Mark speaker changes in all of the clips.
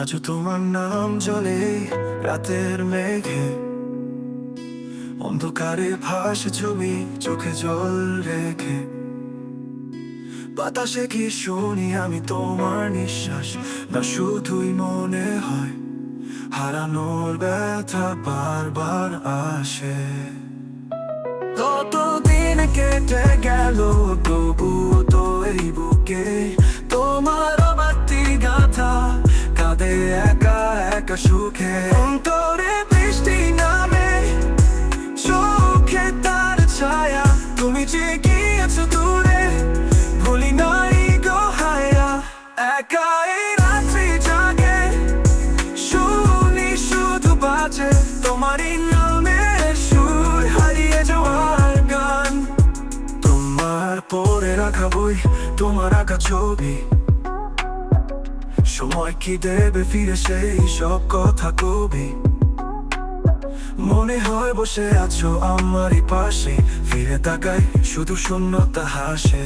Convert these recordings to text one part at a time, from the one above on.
Speaker 1: আজ তোমার নাম জলে রাতের মেঘে। অন্ধকারে ভাসে ছবি চোখে জল রেখে। বাতাসে কি শুনি আমি তোমার নিঃশ্বাস? না শুধুই মনে হয়, হারানোর ব্যথা বারবার আসে। কতদিন কেটে সুখে। অন্তরে বৃষ্টি নামে, চোখে তার ছায়া। তুমি যে গিয়েছো দূরে, ভুলি নাই গো হায়া। একা এই রাত্রি জাগে, শুনি শুধু বাজে। তোমারই নামের সুর হারিয়ে যাওয়ার গান। তোমার পরে রাখা বই, তোমার আঁকা ছবি। সময় কি দেবে ফিরে সেই সব কথা কবি? মনে হয় বসে আছো আমারই পাশে, ফিরে তাকাই শুধু শূন্যতা হাসে।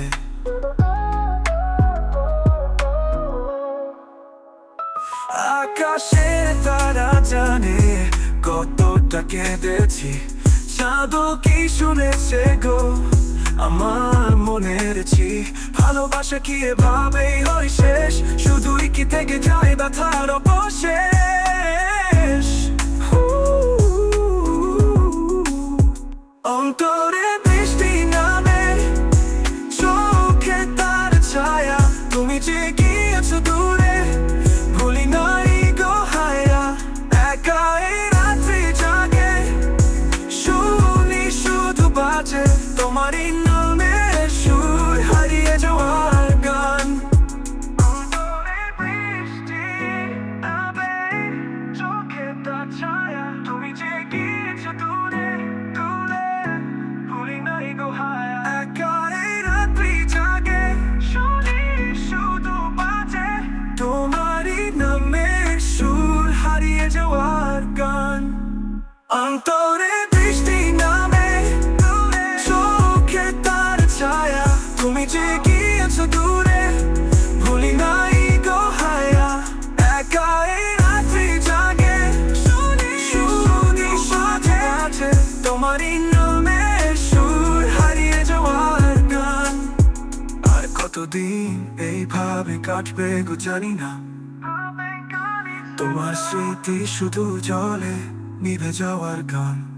Speaker 1: আকাশের তারা জানে কতটা কেঁদেছি, চাঁদও কি শুনেছে গো? আমার মনের চি ভালোবাসা কি এভাবেই হয় শেষ? শুধুই কি থেকে যায় ব্যথার অবশেষ নামে সাথে আছে তোমারই নামের সুর, হারিয়ে যাওয়ার গান আর কতদিন এইভাবে কাটবে গো জানি না। তোমার স্মৃতি শুধু জলে নিভে যাওয়ার গান।